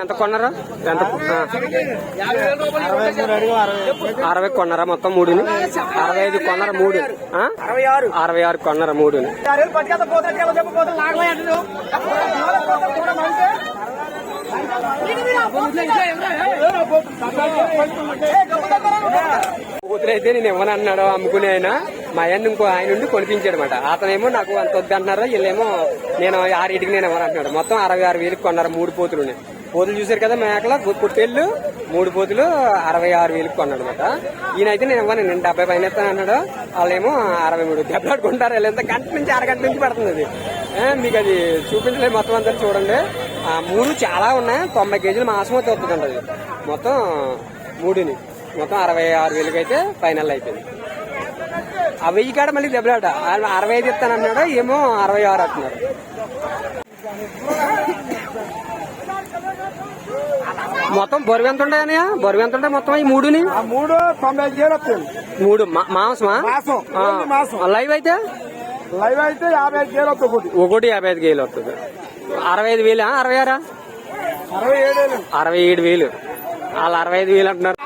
ఎంత కొన్నారా? ఎంత? అరవై కొన్నారా మొత్తం మూడుని? అరవై ఐదు కొన్నారా మూడు? అరవై ఆరు కొన్నారా మూడుని? కూతురైతే నేను ఇవ్వను అన్నాడు అమ్ముకునే ఆయన. మా ఆయన ఇంకో ఆయన ఉండి కొనిపించాడు అతనేమో నాకు అంత వద్దు అంటున్నారు వీళ్ళేమో నేను ఆరింటికి నేను ఇవ్వను అంటున్నాడు. మొత్తం అరవై ఆరు వేలకు కొన్నారు మూడు పోతులు పోతులు చూసారు కదా మేకల పుట్టేళ్ళు మూడు పోతులు అరవై ఆరు వేలకు కొన్నాడు అనమాట ఈయనైతే నేను ఇవ్వను నేను డెబ్బై పైన ఇస్తాను అన్నాడు. వాళ్ళేమో అరవై మూడు దెబ్బలాడుకుంటారు వీళ్ళు గంట నుంచి అరగంట నుంచి పడుతుంది అది. మీకు అది చూపించలేదు మొత్తం అంతా చూడండి. ఆ మూడు చాలా ఉన్నాయి తొంభై కేజీలు మాసం అయితే వస్తుందండి అది. మొత్తం మూడుని. మొత్తం అరవై ఆరు వేలకి అయితే ఫైనల్ అయిపోయింది. ఆ వెయ్యి కాడ మళ్ళీ దెబ్బలాట అరవై ఐదు ఇస్తానన్నాడు ఏమో అరవై ఆరు అంటున్నారు. మొత్తం బరువు ఎంత ఉంటాయి అన్నయ్య? బరువు ఎంత ఉంటాయి మొత్తం ఈ మూడుని? ఆ మూడు తొంభై ఐదు మూడు మాంసమా. లైవ్ అయితే? లైవ్ అయితే యాభై ఐదు వేలు వస్తుంది ఒకటి. ఒకటి యాభై ఐదు వేలు వస్తుంది. అరవై ఐదు వేలా? అరవై ఆరా? అరవై ఏడు వేలు. అరవై ఏడు వేలు. వాళ్ళు అరవై ఐదు వేలు అంటున్నారు.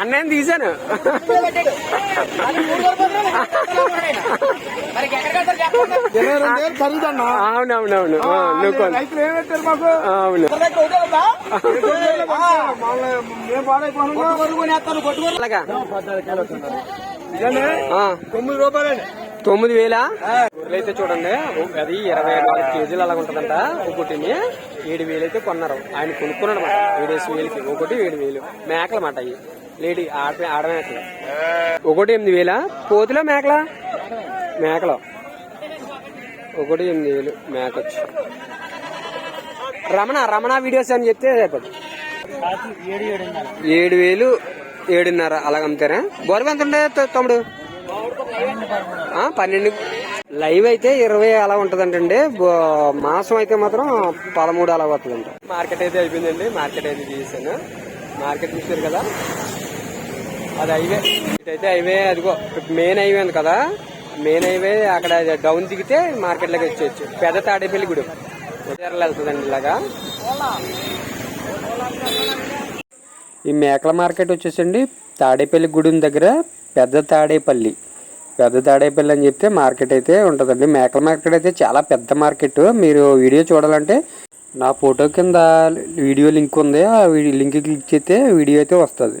అన్నయ్య తీశాను. ఇరవై రెండు వేలు ఖరీదన్నా? అవునవునవును. ఆ, నువ్వు కొను. రైతులు ఏం పెట్టారు మాకు? అవును. మేము పాడైపోయినా అలాగా? ఇదండి ఆ, తొమ్మిది రూపాయలండి. తొమ్మిది వేలా? అయితే చూడండి. అది ఇరవై నాలుగు కేజీలు అలాగ ఉంటదంట. ఒకటిని ఏడు వేలు అయితే కొన్నారు. ఆయన కొనుక్కున్నాడు అనమాట ఏడేసి వేలకి. ఒకటి ఏడు వేలు. మేకలు మాట అవి లేడీ ఆడ ఆడమేకలు ఒకటి ఎనిమిది వేలా? పోతులో మేకలా? మేకలు. ఒకటి ఎనిమిది వేలు మేక రమణ రమణ వీడియోస్ అని చెప్తే రేపటి. ఏడు వేలు ఏడున్నర అలాగ అమ్ముతారా? బరువు ఎంత ఉండే తమ్ముడు? పన్నెండు. లైవ్ అయితే ఇరవై అలా ఉంటుందంటండి. బో- మాసం అయితే మాత్రం పదమూడు అలా వస్తుందంట. మార్కెట్ అయితే అయిపోయిందండి. మార్కెట్ అయితే చేశాను. మార్కెట్ చూసారు కదా? అది హైవే ఇటైతే హైవే అదిగో మెయిన్ హైవే ఉంది కదా? మెయిన్ హైవే అక్కడ డౌన్ దిగితే మార్కెట్లోకి వచ్చేయచ్చు. పెద్ద తాడేపల్లి గుడి. వెళ్తుందండి ఇలాగా. ఈ మేకల మార్కెట్ వచ్చేసండి. తాడేపల్లి గుడి దగ్గర పెద్ద తాడేపల్లి. పెద్ద తాడేపల్లి అని చెప్తే మార్కెట్ అయితే ఉంటుందండి. మేకల మార్కెట్ అయితే చాలా పెద్ద మార్కెట్. మీరు వీడియో చూడాలంటే నా ఫోటో కింద వీడియో లింక్ ఉంది. ఆ లింక్ క్లిక్ చేస్తే వీడియో అయితే వస్తుంది.